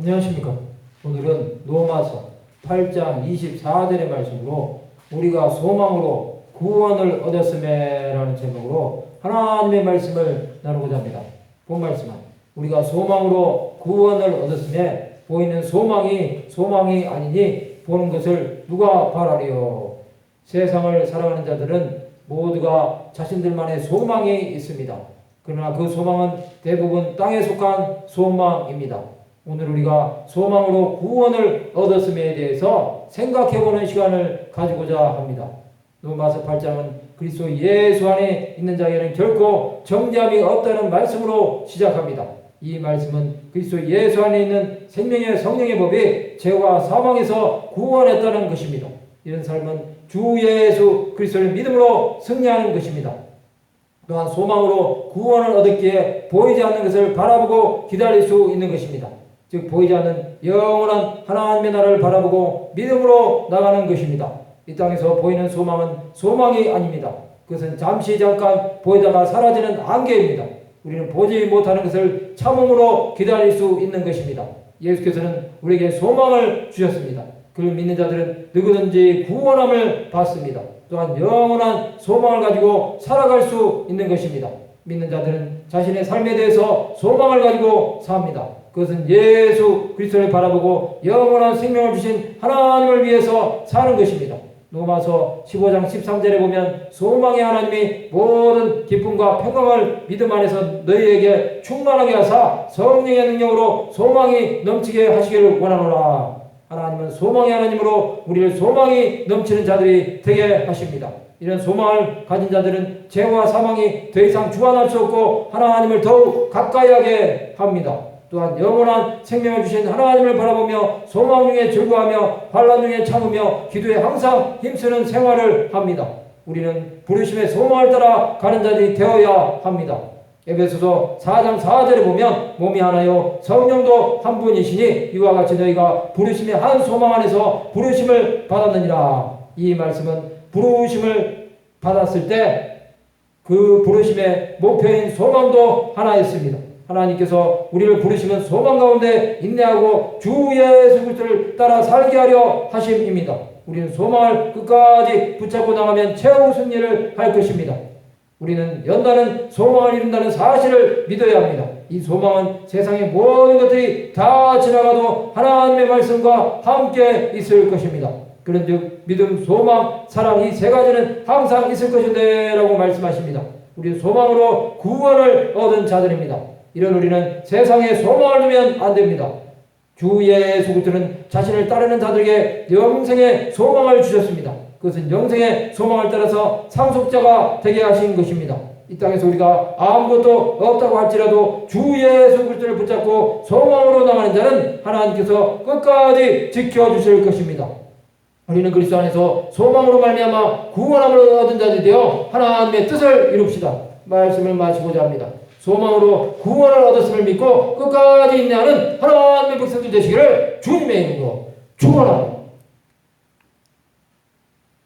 안녕하십니까. 오늘은 로마서 8장 24절의 말씀으로 우리가 소망으로 구원을 얻었음에라는 제목으로 하나님의 말씀을 나누고자 합니다. 본 말씀은 우리가 소망으로 구원을 얻었음에 보이는 소망이 소망이 아니니 보는 것을 누가 바라리요. 세상을 살아가는 자들은 모두가 자신들만의 소망이 있습니다. 그러나 그 소망은 대부분 땅에 속한 소망입니다. 오늘 우리가 소망으로 구원을 얻었음에 대해서 생각해보는 시간을 가지고자 합니다. 로마서 8장은 그리스도 예수 안에 있는 자에게는 결코 정죄함이 없다는 말씀으로 시작합니다. 이 말씀은 그리스도 예수 안에 있는 생명의 성령의 법이 죄와 사망에서 구원했다는 것입니다. 이런 삶은 주 예수 그리스도를 믿음으로 승리하는 것입니다. 또한 소망으로 구원을 얻었기에 보이지 않는 것을 바라보고 기다릴 수 있는 것입니다. 즉 보이지 않는 영원한 하나님의 나라를 바라보고 믿음으로 나가는 것입니다. 이 땅에서 보이는 소망은 소망이 아닙니다. 그것은 잠시 잠깐 보이다가 사라지는 안개입니다. 우리는 보지 못하는 것을 참음으로 기다릴 수 있는 것입니다. 예수께서는 우리에게 소망을 주셨습니다. 그를 믿는 자들은 누구든지 구원함을 받습니다. 또한 영원한 소망을 가지고 살아갈 수 있는 것입니다. 믿는 자들은 자신의 삶에 대해서 소망을 가지고 삽니다. 그것은 예수 그리스도를 바라보고 영원한 생명을 주신 하나님을 위해서 사는 것입니다. 로마서 15장 13절에 보면 소망의 하나님이 모든 기쁨과 평강을 믿음 안에서 너희에게 충만하게 하사 성령의 능력으로 소망이 넘치게 하시기를 원하노라. 하나님은 소망의 하나님으로 우리를 소망이 넘치는 자들이 되게 하십니다. 이런 소망을 가진 자들은 죄와 사망이 더 이상 주관할 수 없고 하나님을 더욱 가까이 하게 합니다. 또한 영원한 생명을 주신 하나님을 바라보며 소망 중에 즐거워하며 환란 중에 참으며 기도에 항상 힘쓰는 생활을 합니다. 우리는 부르심의 소망을 따라 가는 자들이 되어야 합니다. 에베소서 4장 4절에 보면 몸이 하나요 성령도 한 분이시니 이와 같이 너희가 부르심의 한 소망 안에서 부르심을 받았느니라. 이 말씀은 부르심을 받았을 때 그 부르심의 목표인 소망도 하나였습니다. 하나님께서 우리를 부르시면 소망 가운데 인내하고 주 예수 그리스도를 따라 살게 하려 하심입니다. 우리는 소망을 끝까지 붙잡고 나가면 최후 승리를 할 것입니다. 우리는 연단은 소망을 이룬다는 사실을 믿어야 합니다. 이 소망은 세상의 모든 것들이 다 지나가도 하나님의 말씀과 함께 있을 것입니다. 그런즉 믿음, 소망, 사랑 이 세 가지는 항상 있을 것인데라고 말씀하십니다. 우리 소망으로 구원을 얻은 자들입니다. 이런 우리는 세상에 소망을 두면 안 됩니다. 주 예수 그리스도는 자신을 따르는 자들에게 영생의 소망을 주셨습니다. 그것은 영생의 소망을 따라서 상속자가 되게 하신 것입니다. 이 땅에서 우리가 아무것도 없다고 할지라도 주 예수 그리스도를 붙잡고 소망으로 나가는 자는 하나님께서 끝까지 지켜 주실 것입니다. 우리는 그리스도 안에서 소망으로 말미암아 구원함을 얻은 자들이 되어 하나님의 뜻을 이룹시다. 말씀을 마치고자 합니다. 소망으로 구원을 얻었음을 믿고 끝까지 인내하는 하나님의 백성들 되시기를 주님의 이름으로 축원합니다.